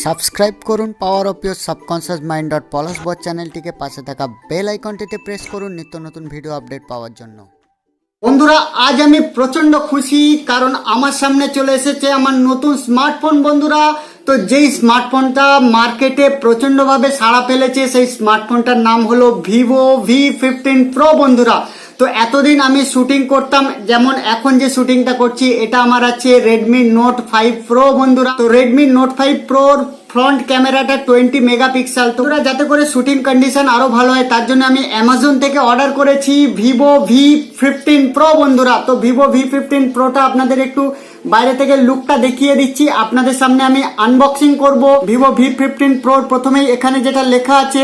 Subscribe করুন power of your subconscious mind dot Palash bot চ্যানেলটিকে পাশে থাকা বেল আইকনটিতে প্রেস করুন নিত্য নতুন ভিডিও আপডেট পাওয়ার জন্য। বন্ধুরা, আজ আমি প্রচণ্ড খুশি কারণ আমার সামনে চলে এসেছে আমার নতুন স্মার্টফোন বন্ধুরা। তো যেই স্মার্টফোনটা মার্কেটে প্রচন্ডভাবে সাড়া ফেলেছে, সেই স্মার্টফোনটার নাম হলো ভিভো ভি ফিফটিন প্রো বন্ধুরা। তো এতদিন আমি শুটিং করতাম, যেমন এখন যে শুটিংটা করছি, এটা আমার আছে রেডমি নোট ফাইভ প্রো বন্ধুরা। তো রেডমি নোট ফাইভ প্রোর ফ্রন্ট ক্যামেরাটা টোয়েন্টি মেগাপিক্সেল তো ওরা যাতে করে শুটিং কন্ডিশন আরও ভালো হয়, তার জন্য আমি অ্যামাজন থেকে অর্ডার করেছি ভিভো ভি ফিফটিন প্রো বন্ধুরা। তো ভিভো ভি ফিফটিন প্রোটা আপনাদের একটু বাইরে থেকে লুকটা দেখিয়ে দিচ্ছি। আপনাদের সামনে আমি আনবক্সিং করব। ভিভো ভি ফিফটিন প্রোর প্রথমেই এখানে যেটা লেখা আছে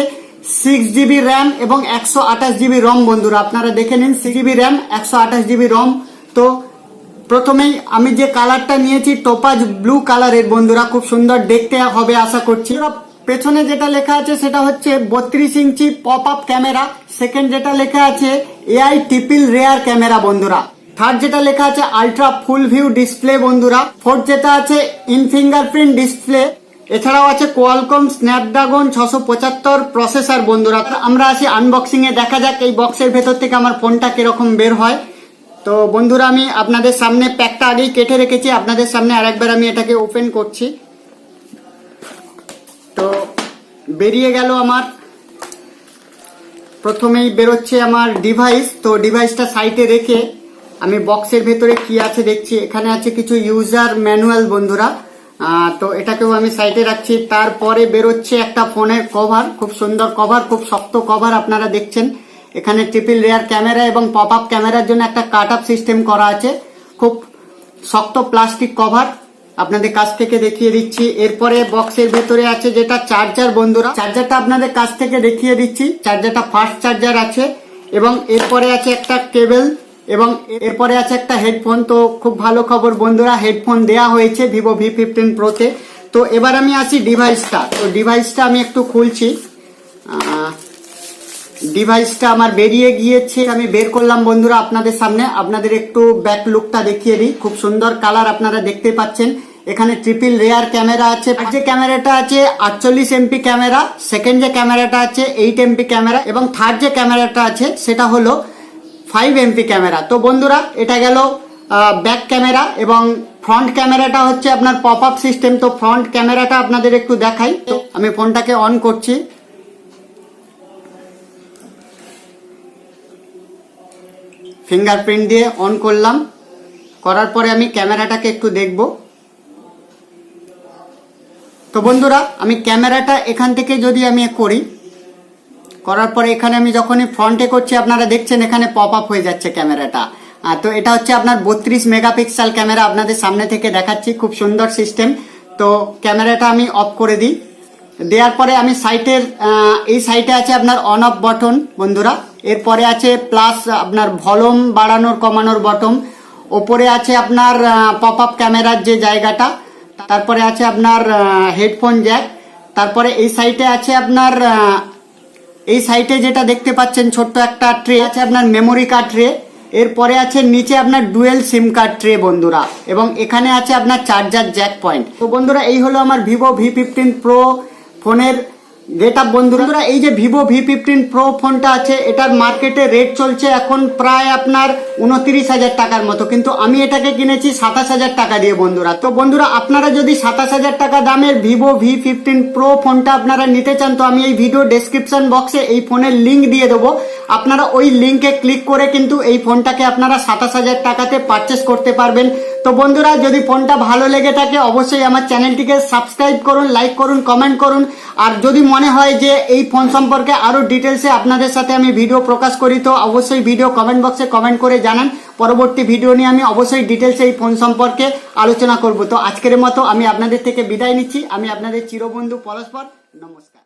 সিক্স জিবি র্যাম এবং একশো আঠাশ জিবি রম বন্ধুরা, আপনারা দেখে নিন সিক্স জিবি র্যাম একশো আঠাশ জিবি রম তো প্রথমেই আমি যে কালারটা নিয়েছি, টোপাজ ব্লু কালারের বন্ধুরা, খুব সুন্দর দেখতে হবে আশা করছি। পেছনে যেটা লেখা আছে সেটা হচ্ছে বত্রিশ inch pop up camera second যেটা লেখা আছে এআই টিপিল রেয়ার ক্যামেরা বন্ধুরা। থার্ড যেটা লেখা আছে আলট্রা ফুল ভিউ ডিসপ্লে বন্ধুরা। ফোর্থ যেটা আছে ইন ফিঙ্গারপ্রিন্ট ডিসপ্লে এছাড়াও আছে কোয়ালকম, স্ন্যাপড্রাগন, ছশো পঁচাত্তর প্রসেসর বন্ধুরা। আমরা আসি আনবক্সিং এ। দেখা যাক এই বক্সের ভেতর থেকে আমার ফোনটা কীরকম বের হয়। তো বন্ধুরা, আমি আপনাদের সামনে প্যাকটা আগেই কেটে রেখেছি। আপনাদের সামনে আরেকবার আমি এটাকে ওপেন করছি। তো বেরিয়ে গেল আমার। প্রথমেই বেরোচ্ছে আমার ডিভাইস তো ডিভাইসটা সাইটে রেখে আমি বক্সের ভেতরে কি আছে দেখছি। এখানে আছে কিছু ইউজার ম্যানুয়াল বন্ধুরা। তো এটাকেও আমি সাইটে রাখছি। তারপরে বেরোচ্ছে একটা ফোনের কভার, খুব সুন্দর কভার, খুব শক্ত কভার আপনারা দেখছেন। এখানে ট্রিপল রেয়ার ক্যামেরা এবং পপ আপ ক্যামেরার জন্য একটা কাট আপ সিস্টেম করা আছে। খুব শক্ত প্লাস্টিক কভার আপনাদের কাছ থেকে দেখিয়ে দিচ্ছি। এরপরে বক্সের ভেতরে আছে যেটা চার্জার বন্ধুরা। চার্জারটা আপনাদের কাছ থেকে দেখিয়ে দিচ্ছি। চার্জারটা ফাস্ট চার্জার আছে। এবং এরপরে আছে একটা কেবল এবং এরপরে আছে একটা হেডফোন তো খুব ভালো খবর বন্ধুরা হেডফোন দেয়া হয়েছে ভিভো ভি ফিফটিন প্রোতে তো। এবার আমি আসি ডিভাইসটা তো ডিভাইসটা আমি একটু খুলছি। ডিভাইসটা আমার বেরিয়ে গিয়েছে, আমি বের করলাম বন্ধুরা আপনাদের সামনে। আপনাদের একটু ব্যাক লুকটা দেখিয়ে দিই। খুব সুন্দর কালার আপনারা দেখতে পাচ্ছেন। এখানে ট্রিপল রেয়ার ক্যামেরা আছে। যে ক্যামেরাটা আছে, আটচল্লিশ এমপি ক্যামেরা সেকেন্ড যে ক্যামেরাটা আছে এইট এমপি ক্যামেরা এবং থার্ড যে ক্যামেরাটা আছে, সেটা হলো ফাইভ এমপি ক্যামেরা তো বন্ধুরা, এটা গেল ব্যাক ক্যামেরা এবং ফ্রন্ট ক্যামেরাটা হচ্ছে আপনার পপ আপ সিস্টেম তো ফ্রন্ট ক্যামেরাটা আপনাদের একটু দেখাই। তো আমি ফোনটাকে অন করছি। ফিঙ্গারপ্রিন্ট দিয়ে অন করলাম। করার পরে আমি ক্যামেরাটাকে একটু দেখব। তো বন্ধুরা, আমি ক্যামেরাটা এখান থেকে যদি আমি করি করার পরে এখানে আমি যখনই ফ্রন্টে করছি, আপনারা দেখছেন এখানে পপ আপ হয়ে যাচ্ছে ক্যামেরাটা। তো এটা হচ্ছে আপনার বত্রিশ মেগাপিক্সেল ক্যামেরা আপনাদের সামনে থেকে দেখাচ্ছি, খুব সুন্দর সিস্টেম তো ক্যামেরাটা আমি অফ করে দিই। দেওয়ার পরে আমি সাইটের এই সাইটে আছে আপনার অন অফ বটন বন্ধুরা। এরপরে আছে প্লাস আপনার ভলুম বাড়ানোর, কমানোর বটন ওপরে আছে আপনার পপ আপ ক্যামেরার যে জায়গাটা, তারপরে আছে আপনার হেডফোন জ্যাক তারপরে এই সাইটে আছে আপনার এই সাইটে যেটা দেখতে পাচ্ছেন ছোট্ট একটা ট্রে আছে আপনার মেমোরি কার্ড ট্রে এরপরে আছে নিচে আপনার ডুয়েল সিম কার্ড ট্রে বন্ধুরা, এবং এখানে আছে আপনার চার্জার জ্যাক পয়েন্ট তো বন্ধুরা, এই হলো আমার ভিভো ভি ফিফটিন প্রো ফোনের আপ বন্ধুরা। এই যে ভিভো ভি ফিফটিন প্রো ফোনটা আছে, এটার মার্কেটে রেট চলছে এখন প্রায় আপনার উনত্রিশ হাজার টাকার মতো। কিন্তু আমি এটাকে কিনেছি সাতাশ হাজার টাকা দিয়ে, বন্ধুরা। তো বন্ধুরা, আপনারা যদি সাতাশ হাজার টাকা দামের ভিভো ভি ফিফটিন প্রো ফোনটা আপনারা নিতে চান, তো আমি এই ভিডিও ডেসক্রিপশন বক্সে এই ফোনের লিঙ্ক দিয়ে দেবো। আপনারা ওই লিঙ্কে ক্লিক করে কিন্তু এই ফোনটাকে আপনারা সাতাশ হাজার টাকাতে পারচেস করতে পারবেন। তো বন্ধুরা, যদি ফোনটা ভালো লেগে থাকে, অবশ্যই আমার চ্যানেলটিকে সাবস্ক্রাইব করুন লাইক করুন কমেন্ট করুন। আর যদি মনে হয় যে এই ফোন সম্পর্কে আরও ডিটেলসে আপনাদের সাথে আমি ভিডিও প্রকাশ করি, তো অবশ্যই ভিডিও কমেন্ট বক্সে কমেন্ট করে জানান। পরবর্তী ভিডিও নিয়ে আমি অবশ্যই ডিটেলসে এই ফোন সম্পর্কে আলোচনা করব। তো আজকের মতো আমি আপনাদের থেকে বিদায় নিচ্ছি। আমি আপনাদের চিরবন্ধু পরস্পর। নমস্কার।